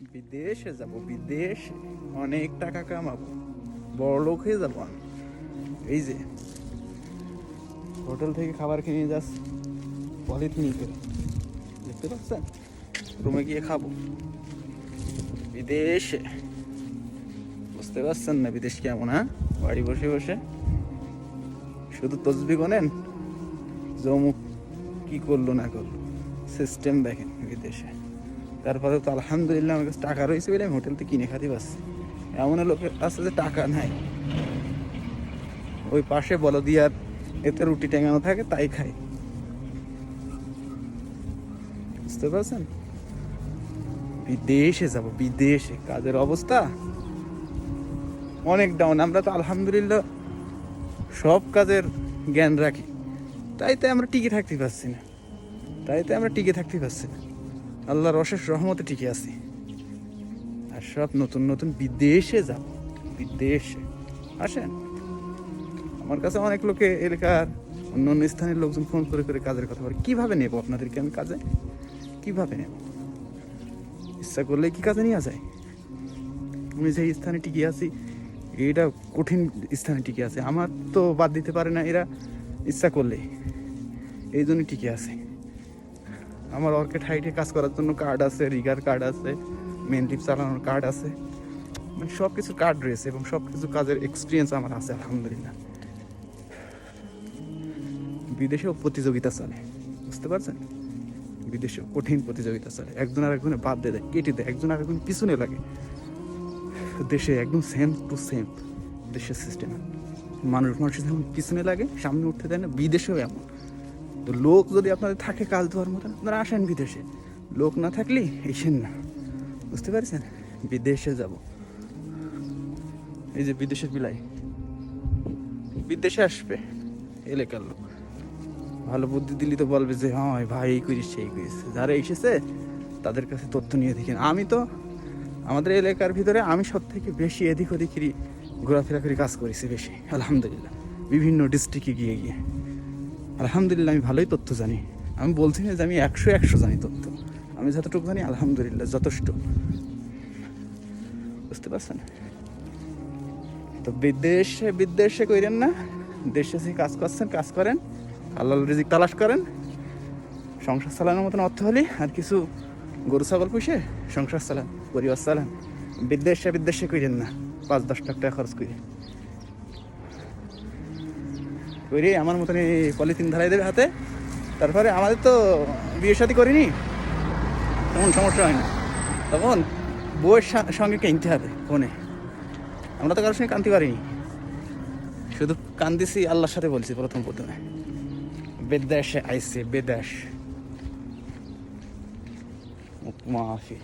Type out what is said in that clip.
বিদেশে যাব, বিদেশে অনেক টাকা কামাবো। বড় লোক হয়ে যাব আমি। এই যে, হোটেল থেকে খাবার কিনে যাস, পলিথিন করে দেখতে পাচ্ছেন? রুমে গিয়ে খাব। বিদেশে। বুঝতে পারছেন না বিদেশ কেমন হ্যাঁ? বাড়ি বসে বসে। শুধু তসবি গোনেন? জমুক। কি করল না করল? সিস্টেম দেখেন বিদেশে। তারপরে তো আলহামদুলিল্লাহ আমার কাছে টাকা রয়েছে বলে আমি হোটেলতে কিনে খাতে পারছি এমন লোকের আছে যে টাকা নাই। ওই পাশে বলদিয়ার এতে রুটি টেঙানো থাকে, তাই খাই বুঝতে পারছেন? বিদেশে যাব, বিদেশে। কাজের অবস্থা অনেক ডাউন আমরা তো আলহামদুলিল্লাহ সব কাজের জ্ঞান রাখি। তাই তো আমরা টিকে থাকতে পারছি না। তাই তো আমরা টিকে থাকতে পারছি না। আল্লাহর অশেষ রহমতে টিকে আছি। আর সব নতুন নতুন বিদেশে যাব। বিদেশে। আসেন। আমার কাছে অনেক লোকে এলাকার অন্য অন্য স্থানের লোকজন ফোন করে করে কাজের কথা বলে, কীভাবে নেব আপনাদেরকে আমি কাজে? কীভাবে নেব? ইচ্ছা করলে কি কাজে নিয়ে যায়? আমি যে স্থানে টিকে আছি, এটা কঠিন স্থানে টিকে আছে। আমার তো বাদ দিতে পারে না, এরা ইচ্ছা করলে। এই জন্যই টিকে আছে। আমার অর্কেট হাইটে কাজ করার জন্য কার্ড আছে রিগার কার্ড আছে মেন টিপ চালানোর কার্ড আছে। মানে সব কিছু কার্ড রয়েছে এবং সব কিছু কাজের এক্সপিরিয়েন্স আমার আছে, আলহামদুলিল্লাহ। বিদেশেও প্রতিযোগিতা চলে, বুঝতে পারছেন? বিদেশেও কঠিন প্রতিযোগিতা চলে। একজন আর একজনের বাদ দিয়ে দেয়, কেটে দেয়, একজন আর একজন পিছনে লাগে। দেশে একদম সেম টু সেম দেশের সিস্টেম মানুষ মানুষের যেমন পিছনে লাগে, সামনে উঠতে দেয় না, বিদেশেও এমন। তো লোক যদি আপনাদের থাকে কাজ দেওয়ার মতন আপনারা আসেন বিদেশে। লোক না থাকলে এসেন না। বুঝতে পারছেন? বিদেশে যাব। এই যে বিদেশের বিলাই। বিদেশে আসবে। এলাকার লোক। ভালো বুদ্ধি দিলি তো বলবে যে হ্যাঁ ভাই এই করিস, সেই করিস। যারা এসেছে, তাদের কাছে তথ্য নিয়ে দেখেন। আমি তো, আমাদের এলাকার ভিতরে আমি সব থেকে বেশি এদিক ওদিকেরই ঘোরাফেরা করে কাজ করেছি বেশি, আলহামদুলিল্লাহ। বিভিন্ন ডিস্ট্রিক্টে গিয়ে গিয়ে। আলহামদুলিল্লাহ, আমি ভালোই তথ্য জানি। আমি বলছি না যে আমি একশো একশো জানি তথ্য। আমি যতটুকু জানি, আলহামদুলিল্লাহ, যথেষ্ট। বুঝতে পারছেন? তো বিদেশে বিদেশে কইরেন না। দেশে যে কাজ করছেন, কাজ করেন। আল্লাহ রিজিক তালাশ করেন। সংসার চালানোর মতন অর্থ হলে, আর কিছু গরু, ছাগল, পুষে সংসার চালান, পরিবার চালান। বিদেশে বিদেশে কইরেন না। পাঁচ দশ লাখ টাকা খরচ করে কইরে আমার মতন এই পলিথিন ধরাই দেবে হাতে। তারপরে আমাদের তো বিয়ের সাথে করিনি। তেমন সমস্যা হয় না। তখন বউয়ের সঙ্গে কিনতে হবে ফোনে। আমরা তো কারোর সঙ্গে কানতে পারিনি। শুধু কান্দিছি আল্লাহর সাথে বলছি প্রথম প্রথমে। বেদেশে আইসে বেদেশ মাফি।